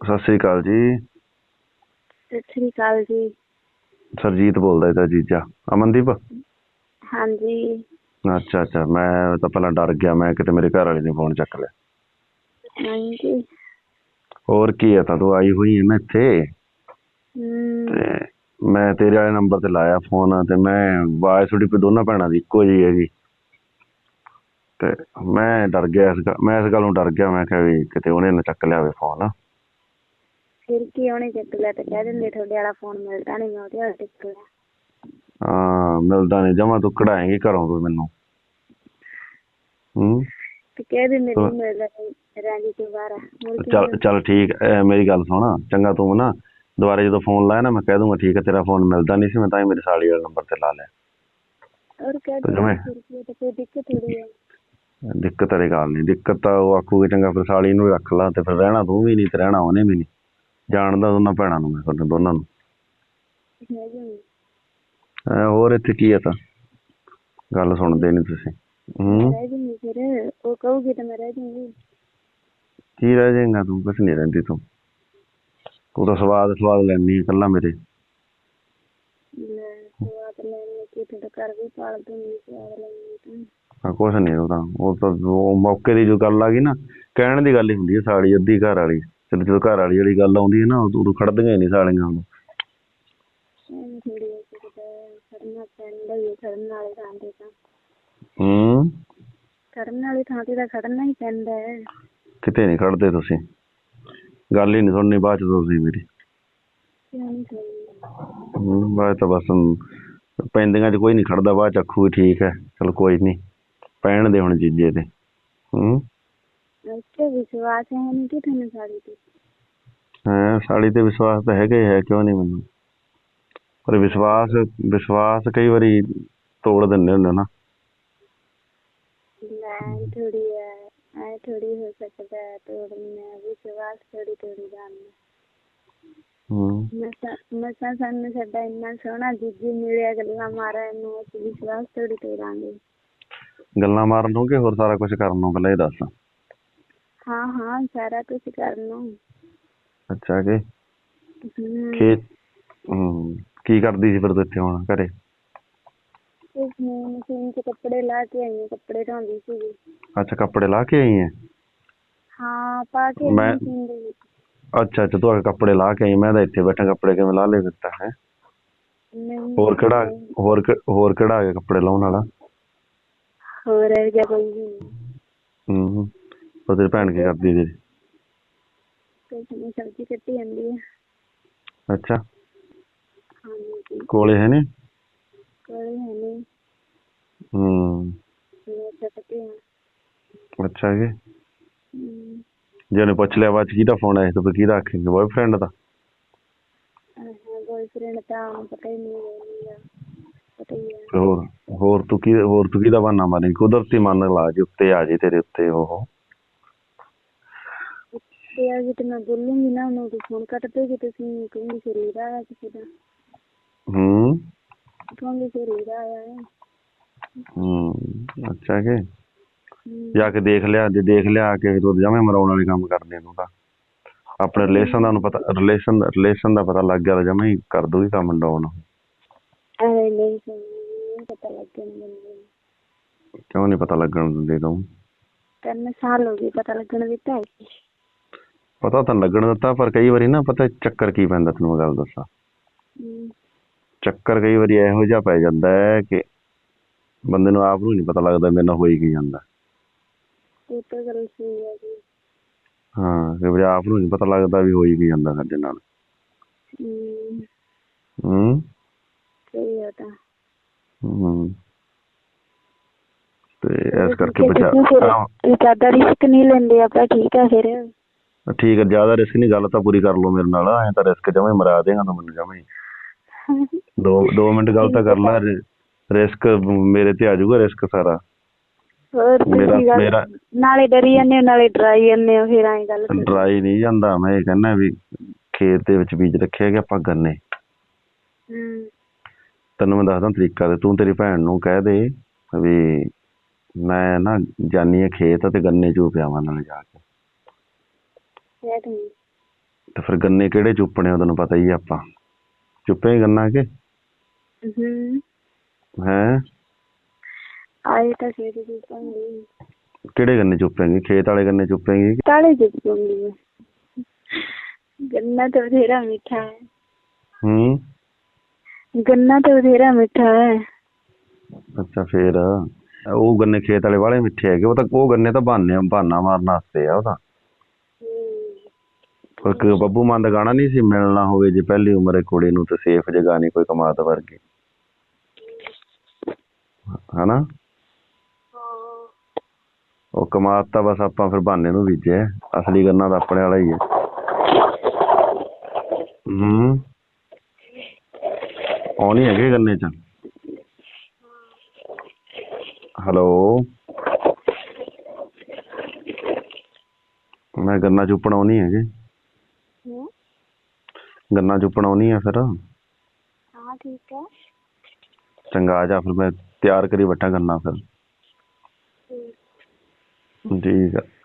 ਸਤਿ ਸ੍ਰੀ ਅਕਾਲ ਜੀ। ਸਤਿ ਸ੍ਰੀ ਅਕਾਲ ਜੀ। ਸਰਜੀਤ ਬੋਲਦਾ ਇਹਦਾ ਜੀਜਾ। ਅਮਨਦੀਪ? ਹਾਂਜੀ। ਅੱਛਾ ਅੱਛਾ। ਮੈਂ ਤਾਂ ਪਹਿਲਾਂ ਡਰ ਗਿਆ ਮੈਂ ਕਿਤੇ ਮੇਰੇ ਘਰ ਵਾਲੇ ਨੇ ਫੋਨ ਚੱਕ ਲਿਆ। ਹਾਂਜੀ। ਹੋਰ ਕੀ ਹੈ? ਤਾਂ ਤੂੰ ਆਈ ਹੋਈ ਹੈ ਨਾ ਇੱਥੇ। ਹਮ, ਤੇ ਮੈਂ ਤੇਰੇ ਵਾਲੇ ਨੰਬਰ ਤੇ ਲਾਇਆ ਫੋਨ ਤੇ ਮੈਂ ਆਵਾਜ਼ ਥੋੜੀ ਪਈ ਦੋਨਾਂ ਭੈਣਾਂ ਦੀ ਇੱਕੋ ਜਿਹੀ ਹੈਗੀ। ਤੇ ਮੈਂ ਡਰ ਗਿਆ ਇਸ ਗੱਲ ਮੈਂ ਇਸ ਗੱਲੋਂ ਡਰ ਗਿਆ ਮੈਂ ਕਿਹਾ ਵੀ ਕਿਤੇ ਉਹਨੇ ਨਾ ਚੱਕ ਲਿਆ ਹੋਵੇ ਫੋਨ ਫਿਰ ਕੀ ਉਹਨੇ ਚੱਕ ਲਿਆ ਤੇ ਕਹਿ ਦਿੰਦੇ ਤੁਹਾਡੇ ਵਾਲਾ ਫੋਨ ਮਿਲਦਾ ਨਹੀਂ ਮੈਂ ਉਹਦੇ ਵਾਲਾ ਟਿਕ ਲਿਆ। ਹਾਂ ਮਿਲਦਾ ਨਹੀਂ ਜਮਾ ਤੂੰ ਕਢਾਏਂਗੀ ਘਰੋਂ ਤੂੰ ਮੈਨੂੰ। ਹੂੰ? ਤੇ ਕਹਿ ਦਿੰਦੇ। ਨਹੀਂ ਮਿਲਦਾ ਰਾਂਝੀ ਤੋਂ ਬਾਹਰ ਚੱਲ ਚੱਲ ਠੀਕ ਮੇਰੀ ਗੱਲ ਸੁਣ ਚੰਗਾ ਤੂੰ ਨਾ ਦੁਬਾਰਾ ਜਦੋਂ ਫੋਨ ਲਾਇਆ ਨਾ ਮੈਂ ਕਹਿ ਦੂੰਗਾ ਠੀਕ ਹੈ ਤੇਰਾ ਫੋਨ ਮਿਲਦਾ ਨਹੀਂ ਸੀ ਮੈਂ ਤਾਂ ਹੀ ਮੇਰੇ ਸਾਲੀ ਵਾਲੇ ਨੰਬਰ ਤੇ ਲਾ ਲਿਆ। ਔਰ ਕਹਿ ਦਿੰਦੇ ਤੇ ਕੋਈ ਦਿੱਕਤ ਥੋੜੀ ਹੈ। ਦਿੱਕਤ ਵਾਲੀ ਗੱਲ ਨਹੀਂ ਦਿੱਕਤ ਤਾਂ ਉਹ ਆਖੂਗੇ ਚੰਗਾ ਫਿਰ ਸਾਲੀ ਨੂੰ ਰੱਖ ਲਾ ਤੇ ਫਿਰ ਰਹਿਣਾ ਤੂੰ ਵੀ ਨਹੀਂ ਤੇ ਰਹਿਣਾ ਉਹਨੇ ਵੀ ਨਹੀਂ ਜਾਣਦਾ ਦੋਨਾਂ ਭੈਣਾਂ ਨੂੰ ਮੈਂ ਤੁਹਾਡੇ ਦੋਨਾਂ ਨੂੰ। ਐ ਹੋਰ ਇੱਥੇ ਕੀ ਹੈ ਤਾਂ? ਗੱਲ ਸੁਣਦੇ ਨਹੀਂ ਤੁਸੀਂ। ਹੂੰ? ਰਹਿ ਜੂੰਗੀ ਫਿਰ ਉਹ ਕਹੂਗੀ ਤਾਂ ਮੈਂ ਰਹਿ ਜੂੰਗੀ। ਕੀ ਰਹਿ ਜਾਏਗਾ ਤੂੰ? ਕੁਛ ਨਹੀਂ ਰਹਿੰਦੀ ਤੂੰ। ਤੂੰ ਤਾਂ ਸਵਾਦ ਸਵਾਦ ਲੈਣੀ ਇਕੱਲਾ ਮੇਰੇ। ਲੈ ਸਵਾਦ ਲੈਣੇ ਕੀ ਤੁਹਾਡਾ ਘਰ ਵੀ ਪਾਲ ਦੂੰਗੀ ਸਵਾਦ ਲੈਣੀ ਤੂੰ। ਆ ਕੁਛ ਨਹੀਂ ਉਹ ਤਾਂ ਉਹ ਤਾਂ ਉਹ ਮੌਕੇ ਦੀ ਜੋ ਗੱਲ ਆ ਗਈ ਨਾ ਕਹਿਣ ਦੀ ਗੱਲ ਹੀ ਹੁੰਦੀ ਹੈ ਸਾਲੀ ਅੱਧੀ ਘਰ ਵਾਲੀ। ਜਦੋਂ ਜਦੋਂ ਘਰ ਵਾਲੀ ਵਾਲੀ ਗੱਲ ਆਉਂਦੀ ਹੈ ਨਾ ਉਦੋਂ ਉਦੋਂ ਖੜਦੀਆਂ ਹੀ ਨਹੀਂ ਸਾਲੀਆਂ ਐਵੇਂ ਥੋੜੀ ਹੈ ਕਿਤੇ ਖੜਨਾ ਪੈਂਦਾ ਹੀ ਹੈ, ਖੜਨ ਵਾਲੇ ਥਾਂ ਤੇ ਤਾਂ। ਹੂੰ? ਖੜਨ ਵਾਲੀ ਥਾਂ ਤੇ ਤਾਂ ਖੜਨਾ ਹੀ ਪੈਂਦਾ ਹੈ। ਕਿਤੇ ਨਹੀਂ ਖੜਦੇ ਤੁਸੀਂ। ਗੱਲ ਹੀ ਨਹੀਂ ਸੁਣਨੀ ਬਾਅਦ ਚ ਤੁਸੀਂ ਮੇਰੀ। ਕਿਉਂ ਨਹੀਂ ਸੁਣਨੀ? ਹੂੰ ਬਾਅਦ ਤਾਂ ਬਸ ਪੈਂਦੀਆਂ ਚ ਕੋਈ ਨਹੀਂ ਖੜਦਾ ਬਾਅਦ ਚ ਆਖੂ ਠੀਕ ਹੈ। ਚਲ ਕੋਈ ਨਹੀਂ ਪੈਣ ਦੇ ਹੁਣ ਜੀਜੇ ਤੇ ਹੂੰ? ਵਿਸ਼ਵਾਸ ਹੈ ਨਹੀਂ ਕਿ ਤੁਹਾਨੂੰ ਸਾੜੀ ਤੇ ਹਾਂ ਵਿਸ਼ਵਾਸ ਤਾਂ ਹੈਗਾ ਹੀ ਹੈ ਕਿਉਂ ਨਹੀਂ ਮੈਨੂੰ? ਪਰ ਵਿਸ਼ਵਾਸ ਵਿਸ਼ਵਾਸ ਕਈ ਵਾਰੀ ਤੋੜ ਦਿੰਦੇ ਹੁੰਦੇ ਨਾ। ਲੈ ਥੋੜੀ ਹੈ ਐ ਥੋੜੀ ਹੋ ਸਕਦਾ ਹੈ ਤੋੜਨਾ ਵਿਸ਼ਵਾਸ ਥੋੜੀ ਤੋੜੀ ਜਾਣਾ ਹੂੰ। ਮਸਾ ਮਸਾ ਸਾਨੂੰ ਸਾਡਾ ਇੰਨਾ ਸੋਹਣਾ ਜੀਜੀ ਮਿਲਿਆ ਗੱਲਾਂ ਮਾਰਨ ਨੂੰ ਅਸੀਂ ਵਿਸ਼ਵਾਸ ਥੋੜੀ ਤੋੜਾਂਗੇ। ਗੱਲਾਂ ਮਾਰਨ ਨੂੰ ਕਿ ਹੋਰ ਸਾਰਾ ਕੁਝ ਕਰਨ ਨੂੰ ਪਹਿਲਾਂ ਇਹ ਦੱਸ। ਹਾਂ ਹਾਂ ਸਾਰਾ ਕੁਝ ਕਰਨਾ ਅੱਛਾ ਕਿ? ਹਮ, ਖੇਤ ਕੀ ਕਰਦੀ ਸੀ ਫਿਰ ਤੂੰ ਇੱਥੇ ਹੁਣ ਘਰੇ? ਇਸ ਨੂੰ ਮਸ਼ੀਨ 'ਚ ਕੱਪੜੇ ਲਾ ਕੇ ਆਈ ਹਾਂ, ਕੱਪੜੇ ਧੋਂਦੀ ਸੀਗੀ। ਅੱਛਾ ਕੱਪੜੇ ਲਾ ਕੇ ਆਈ ਹੈ? ਹਾਂ ਪਾ ਕੇ ਆਈ ਮੈਂ- ਮਸ਼ੀਨ ਦੇ ਵਿੱਚ। ਅੱਛਾ ਅੱਛਾ ਤੂੰ ਆ ਕੇ ਕੱਪੜੇ ਲਾ ਕੇ ਆਈ ਮੈਂ ਤਾਂ ਇੱਥੇ ਬੈਠਾ ਕੱਪੜੇ ਕਿਵੇਂ ਲਾ ਲੈ ਦਿੱਤਾ ਹੈ? ਨਹੀਂ ਹੋਰ ਕਿਹੜਾ ਹੋਰ ਕਿ- ਹੋਰ ਕਿਹੜਾ ਆ ਗਿਆ ਕੱਪੜੇ ਲਾਉਣ ਵਾਲਾ? ਹੋਰ ਰਹਿ ਗਿਆ ਕੋਈ ਵੀ ਨਹੀਂ ਉਹ ਤੇਰੀ ਭੈਣ ਕੀ ਕਰਦੀ ਤੇਰੀ ਕੁਛ ਨਹੀਂ ਸਬਜ਼ੀ ਕੱਟੀ ਜਾਂਦੀ ਹੈ ਅੱਛਾ। ਹਾਂਜੀ। ਕੋਲੇ ਹੈ ਨੇ? ਕੋਲੇ ਹੈ ਨਹੀਂ ਹੂੰ। ਮੈਂ ਚੱਕਤੀ ਹਾਂ ਅੱਛਾ ਜੀ। ਹਮ, ਜੇ ਉਹਨੇ ਪੁੱਛ ਲਿਆ ਬਾਅਦ ਚ ਕਿਹਦਾ ਫੋਨ ਆਇਆ ਤੇ ਫਿਰ ਕਿਹਦਾ ਆਖੇਂਗੇ ਬॉयਫ੍ਰੈਂਡ ਦਾ? ਆਹ ਬॉयਫ੍ਰੈਂਡ ਤਾਂ ਉਹਨੂੰ ਪਤਾ ਹੀ ਨਹੀਂ ਹੈ ਪਤਾ ਹੀ ਹੈ। ਤੇ ਹੋਰ ਹੋਰ ਤੂੰ ਕੀ ਹੋਰ ਤੂੰ ਕਿਹਦਾ ਬਹਾਨਾ ਮਾਰੇਂਗੀ? ਕੁਦਰਤੀ ਮੰਨ ਲਾ ਜੇ ਉੱਤੇ ਆ ਜੇ ਤੇਰੇ ਉੱਤੇ ਉਹ। ਤੇ ਆ ਜੇ ਤੇ ਮੈਂ ਬੋਲੂੰਗੀ ਨਾ ਉਹਨੂੰ ਫੋਨ ਕੱਟ ਦੇਗੀ ਤੁਸੀਂ ਕਹੋਗੇ ਸ਼ਰੀਰ ਆਇਆ ਕਿਸੇ ਦਾ ਹੂੰ। ਕਹੋਗੇ ਸ਼ਰੀਰ ਆਇਆ ਹੈ। ਹੂੰ ਅੱਛਾ ਕਿ? ਹਮ, ਜਾ ਕੇ ਦੇਖ ਲਿਆ ਜੇ ਦੇਖ ਲਿਆ ਆ ਕੇ ਤੂੰ ਜਮੇ ਮਰਾਉਣ ਵਾਲੀ ਕੰਮ ਕਰਦੇ ਤੂੰ ਤਾਂ। ਆਪਣੇ ਰਿਲੇਸ਼ਨ ਦਾ ਉਹਨੂੰ ਪਤਾ ਰਿਲੇਸ਼ਨ ਰਿਲੇਸ਼ਨ ਦਾ ਪਤਾ ਲੱਗ ਗਿਆ ਤਾਂ ਜਮੇ ਹੀ ਕਰ ਦੂਗੀ ਕੰਮ ਡਾਊਨ ਐਵੇਂ ਨਹੀਂ ਸੁਣਨੀ ਪਤਾ ਲੱਗਣ ਮੈਨੂੰ। ਕਿਉਂ ਨਹੀਂ ਪਤਾ ਲੱਗਣ ਦਿੰਦੇ ਤੂੰ? ਤਿੰਨ ਸਾਲ ਹੋ ਗਏ ਪਤਾ ਲੱਗਣ ਦਿੱਤਾ ਹੈ। ਪਤਾ ਤਾਂ ਲੱਗਣ ਦਿੱਤਾ ਪਰ ਕਈ ਵਾਰੀ ਨਾ ਪਤਾ ਚੱਕਰ ਕੀ ਪੈਂਦਾ ਤੈਨੂੰ ਮੈਂ ਗੱਲ ਦੱਸਾਂ। ਚੱਕਰ ਕਈ ਵਾਰੀ ਇਹੋ ਜਿਹਾ ਪੈ ਜਾਂਦਾ ਹੈ ਕਿ ਬੰਦੇ ਨੂੰ ਆਪ ਨੂੰ ਨਹੀਂ ਪਤਾ ਲੱਗਦਾ ਮੇਰੇ ਨਾਲ ਹੋਈ ਕੀ ਜਾਂਦਾ। ਉਹ ਤਾਂ ਗੱਲ ਸਹੀ ਹੈ ਜੀ। ਆਪ ਨੂੰ ਨਹੀਂ ਪਤਾ ਲੱਗਦਾ ਵੀ ਹੋਈ ਕੀ ਜਾਂਦਾ ਸਾਡੇ ਨਾਲ। ਹਮ, ਹੂੰ। ਸਹੀ ਹੈ ਤਾਂ। ਹੂੰ। ਤੇ ਇਸ ਕਰਕੇ ਬਚਾ ਫਿਰ ਜ਼ਿਆਦਾ ਰਿਸਕ ਨਹੀਂ ਲੈਂਦੇ ਆਪਾਂ ਠੀਕ ਹੈ ਫਿਰ। ਠੀਕ ਹੈ ਜ਼ਿਆਦਾ ਰਿਸਕ ਨਹੀਂ ਗੱਲ ਤਾਂ ਪੂਰੀ ਕਰ ਲਓ ਮੇਰੇ ਨਾਲ ਐਂ ਤਾਂ ਰਿਸਕ ਜਮੇ ਮਰਾ ਦੇਗਾ ਤੂੰ ਮੈਨੂੰ ਜਮੇ ਦੋ ਦੋ ਮਿੰਟ ਗੱਲ ਤਾਂ ਕਰ ਲੈ ਰਿਸਕ ਮੇਰੇ ਤੇ ਆ ਜਾਊਗਾ ਰਿਸਕ ਸਾਰਾ। ਹੋਰ ਮੇਰਾ ਤੁਸੀਂ ਗੱਲ? ਮੇਰਾ ਨਾਲੇ ਡਰੀ ਜਾਂਦੇ ਹੋ ਨਾਲੇ ਡਰਾਈ ਜਾਂਦੇ ਹੋ ਫਿਰ ਐਂ ਗੱਲ ਕਰੋ। ਡਰਾਈ ਨਹੀਂ ਜਾਂਦਾ ਮੈਂ ਇਹ ਕਹਿੰਦਾ ਵੀ ਖੇਤ ਦੇ ਵਿੱਚ ਬੀਜ ਰੱਖਿਆ ਗਿਆ ਆਪਾਂ ਗੰਨੇ। ਤੈਨੂੰ ਮੈਂ ਦੱਸਦਾ ਤਰੀਕਾ ਤੇ ਤੂੰ ਤੇਰੀ ਭੈਣ ਨੂੰ ਕਹਿ ਦੇ ਵੀ ਮੈਂ ਨਾ ਜਾਨੀ ਆ ਖੇਤ ਤੇ ਗੰਨੇ ਚੂ ਪਿਆਵਾਂ ਨਾਲ ਜਾ ਕੇ। ਤੇ ਫਿਰ ਗੰਨੇ ਕਿਹੜੇ ਚੁੱਪਣੇ ਉਹ ਤੈਨੂੰ ਪਤਾ ਹੀ ਆ ਆਪਾਂ। ਚੁੱਪੇ ਗੰਨਾ ਕਿ? ਹੂੰ। ਹੈ? ਆਏ ਤਾਂ ਖੇਤ ਚੁੱਪਾਂਗੀ। ਕਿਹੜੇ ਗੰਨੇ ਚੁੱਪੇਂਗੀ? ਖੇਤ ਵਾਲੇ ਗੰਨੇ ਚੁੱਪੇਂਗੀ ਚੁੱਪਾਂਗੀ ਮੈਂ ਗੰਨਾ ਤਾਂ ਬਥੇਰਾ ਮਿੱਠਾ ਹੈ। ਹੂੰ। ਗੰਨਾ ਤਾਂ ਬਥੇਰਾ ਮਿੱਠਾ ਹੈ। ਅੱਛਾ ਫੇਰ। ਉਹ ਗੰਨੇ ਖੇਤ ਵਾਲੇ ਵਾਲੇ ਮਿੱਠੇ ਹੈਗੇ ਉਹ ਤਾਂ ਉਹ ਗੰਨੇ ਤਾਂ ਬਹਾਨੇ ਬਹਾਨਾ ਮਾਰਨ ਵਾਸਤੇ ਆ ਉਹ ਤਾਂ। ਇੱਕ ਬੱਬੂ ਮਾਨ ਦਾ ਗਾਣਾ ਨਹੀਂ ਸੀ ਮਿਲਣਾ ਹੋਵੇ ਜੇ ਪਹਿਲੀ ਉਮਰੇ ਕੁੜੀ ਨੂੰ ਤੇ ਸੇਫ ਜਗ੍ਹਾ ਨਹੀਂ ਕੋਈ ਕਮਾਤ ਵਰਗੀ। ਹਨਾ? ਉਹ ਕਮਾਤ ਤਾਂ ਬਸ ਆਪਾਂ ਫਿਰ ਬਹਾਨੇ ਨੂੰ ਬੀਜਿਆ ਅਸਲੀ ਗੰਨਾ ਤਾਂ ਆਪਣੇ ਵਾਲਾ ਹੀ ਹੈ। ਹੂੰ। ਆਉਣੀ ਹੈਗੇ ਗੰਨੇ ਚ। ਹੈਲੋ। ਮੈਂ ਗੰਨਾ ਚੁੱਪਣ ਆਉਣੀ ਹੈਗੇ। ਗੰਨਾ ਚੁੱਪਣ ਆਉਣੀ ਆ ਫਿਰ। ਹਾਂ ਠੀਕ ਹੈ ਚੰਗਾ ਆ ਜਾ ਫਿਰ ਮੈਂ ਤਿਆਰ ਕਰੀ ਬੈਠਾ ਗੰਨਾ ਫਿਰ। ਠੀਕ ਆ।